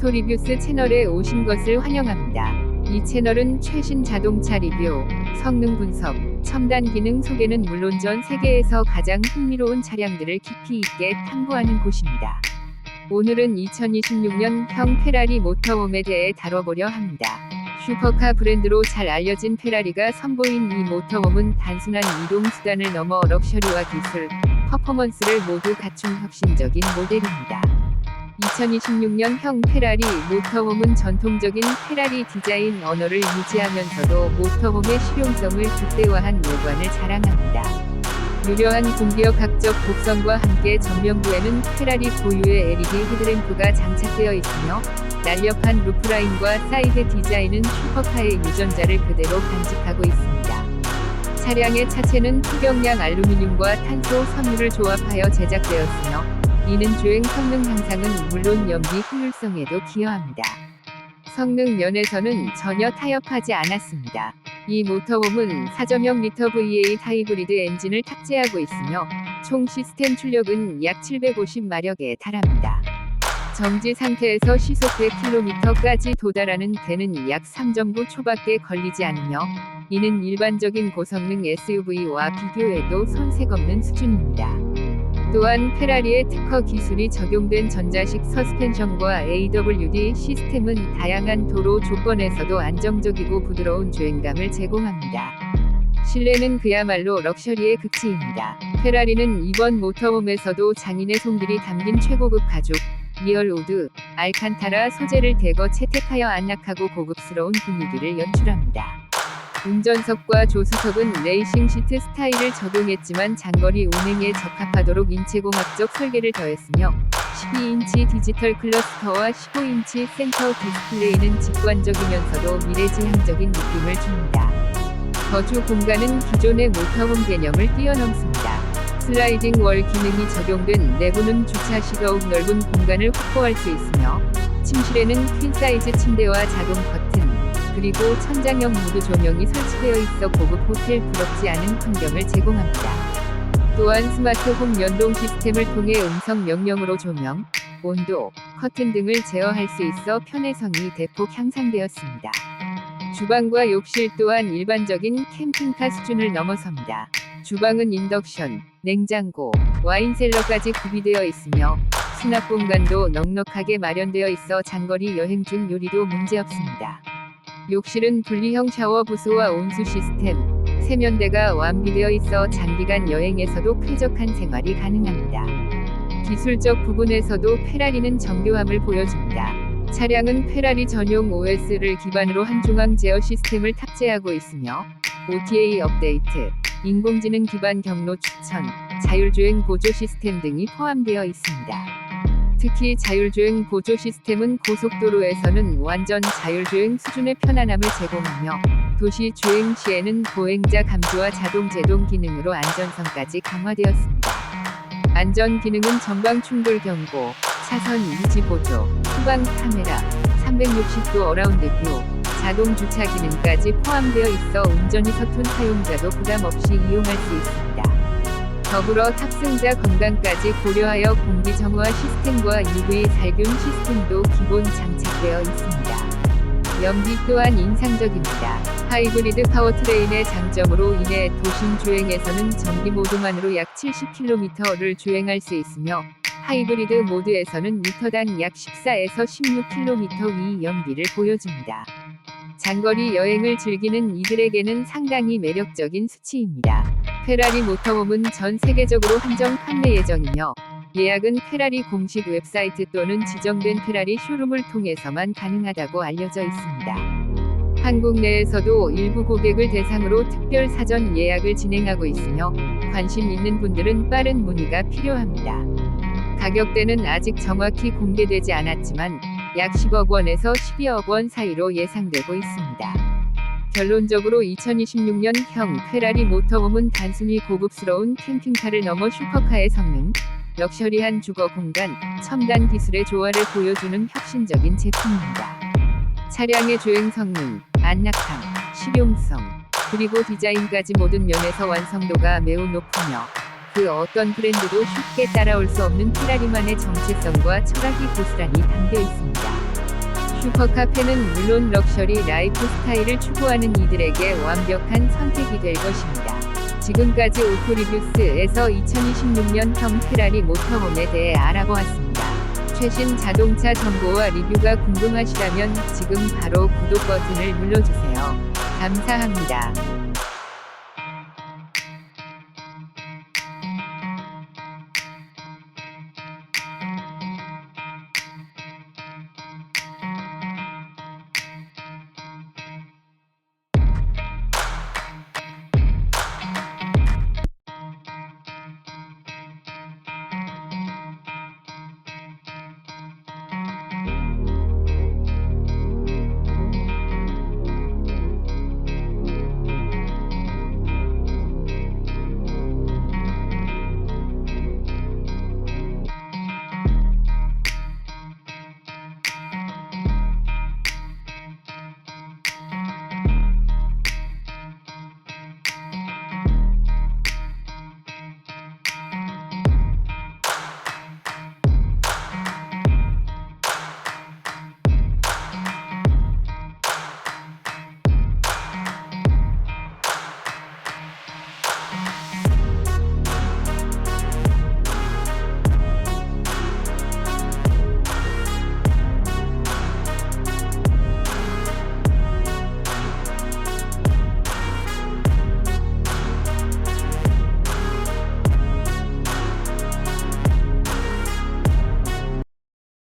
오토 리뷰스 채널에 오신 것을 환영합니다. 이 채널은 최신 자동차 리뷰, 성능 분석, 첨단 기능 소개는 물론 전 세계에서 가장 흥미로운 차량들을 깊이 있게 탐구하는 곳입니다. 오늘은 2026년형 페라리 모터홈에 대해 다뤄보려 합니다. 슈퍼카 브랜드로 잘 알려진 페라리가 선보인 이 모터홈은 단순한 이동 수단을 넘어 럭셔리와 기술, 퍼포먼스를 모두 갖춘 혁신적인 모델입니다. 2026년 형 페라리 모터홈은 전통적인 페라리 디자인 언어를 유지하면서도 모터홈의 실용성을 극대화한 외관을 자랑합니다. 유려한 공기역학적 곡선과 함께 전면부에는 페라리 고유의 LED 헤드램프가 장착되어 있으며 날렵한 루프라인과 사이드 디자인은 슈퍼카의 유전자를 그대로 간직하고 있습니다. 차량의 차체는 투경량 알루미늄과 탄소 섬유를 조합하여 제작되었으며 이는 주행 성능 향상은 물론 연비 효율성에도 기여합니다. 성능 면에서는 전혀 타협하지 않았습니다. 이 모터홈은 4.0 리터 VA 하이브리드 엔진을 탑재하고 있으며 총 시스템 출력은 약 750마력에 달합니다. 정지 상태에서 시속 100km까지 도달하는 데는 약 3.9 초밖에 걸리지 않으며 이는 일반적인 고성능 SUV와 비교해도 손색 없는 수준입니다. 또한 페라리의 특허 기술이 적용된 전자식 서스펜션과 AWD 시스템은 다양한 도로 조건에서도 안정적이고 부드러운 주행감을 제공합니다. 실내는 그야말로 럭셔리의 극치입니다. 페라리는 이번 모터홈에서도 장인의 손길이 담긴 최고급 가죽, 리얼 우드, 알칸타라 소재를 대거 채택하여 안락하고 고급스러운 분위기를 연출합니다. 운전석과 조수석은 레이싱 시트 스타일을 적용했지만 장거리 운행에 적합하도록 인체공학적 설계를 더했으며 12인치 디지털 클러스터와 15인치 센터 디스플레이는 직관적이면서도 미래지향적인 느낌을 줍니다. 거주 공간은 기존의 모터홈 개념을 뛰어넘습니다. 슬라이딩 월 기능이 적용된 내부는 주차 시 더욱 넓은 공간을 확보할 수 있으며 침실에는 퀸 사이즈 침대와 자동 커튼, 그리고 천장형 무드 조명이 설치되어 있어 고급 호텔 부럽지 않은 환경을 제공합니다. 또한 스마트 홈 연동 시스템을 통해 음성 명령으로 조명, 온도, 커튼 등을 제어할 수 있어 편의성이 대폭 향상되었습니다. 주방과 욕실 또한 일반적인 캠핑카 수준을 넘어섭니다. 주방은 인덕션, 냉장고, 와인셀러까지 구비되어 있으며 수납 공간도 넉넉하게 마련되어 있어 장거리 여행 중 요리도 문제없습니다. 욕실은 분리형 샤워 부스와 온수 시스템, 세면대가 완비되어 있어 장기간 여행에서도 쾌적한 생활이 가능합니다. 기술적 부분에서도 페라리는 정교함을 보여줍니다. 차량은 페라리 전용 OS를 기반으로 한 중앙 제어 시스템을 탑재하고 있으며 OTA 업데이트, 인공지능 기반 경로 추천, 자율주행 보조 시스템 등이 포함되어 있습니다. 특히 자율주행 보조 시스템은 고속도로에서는 완전 자율주행 수준의 편안함을 제공하며 도시 주행 시에는 보행자 감지와 자동 제동 기능으로 안전성까지 강화되었습니다. 안전 기능은 전방 충돌 경고, 차선 유지 보조, 후방 카메라, 360도 어라운드 뷰, 자동 주차 기능까지 포함되어 있어 운전이 서툰 사용자도 부담 없이 이용할 수 있습니다. 더불어 탑승자 건강까지 고려하여 공기 정화 시스템과 UV 살균 시스템도 기본 장착되어 있습니다. 연비 또한 인상적입니다. 하이브리드 파워트레인의 장점으로 인해 도심 주행에서는 전기 모드만으로 약 70km를 주행할 수 있으며 하이브리드 모드에서는 미터당 약 14에서 16km 의 연비를 보여줍니다. 장거리 여행을 즐기는 이들에게는 상당히 매력적인 수치입니다. 페라리 모터홈은 전 세계적으로 한정 판매 예정이며 예약은 페라리 공식 웹사이트 또는 지정된 페라리 쇼룸을 통해서만 가능하다고 알려져 있습니다. 한국 내에서도 일부 고객을 대상으로 특별 사전 예약을 진행하고 있으며 관심 있는 분들은 빠른 문의가 필요합니다. 가격대는 아직 정확히 공개되지 않았지만 약 10억 원에서 12억 원 사이로 예상되고 있습니다. 결론적으로 2026년형 페라리 모터홈은 단순히 고급스러운 캠핑카를 넘어 슈퍼카의 성능, 럭셔리한 주거 공간, 첨단 기술의 조화를 보여주는 혁신적인 제품입니다. 차량의 주행 성능, 안락함, 실용성, 그리고 디자인까지 모든 면에서 완성도가 매우 높으며 그 어떤 브랜드도 쉽게 따라올 수 없는 페라리만의 정체성과 철학이 고스란히 담겨 있습니다. 슈퍼카페는 물론 럭셔리 라이프 스타일을 추구하는 이들에게 완벽한 선택이 될 것입니다. 지금까지 오토리뷰스에서 2026년형 페라리 모터홈에 대해 알아보았습니다. 최신 자동차 정보와 리뷰가 궁금하시다면 지금 바로 구독 버튼을 눌러주세요. 감사합니다.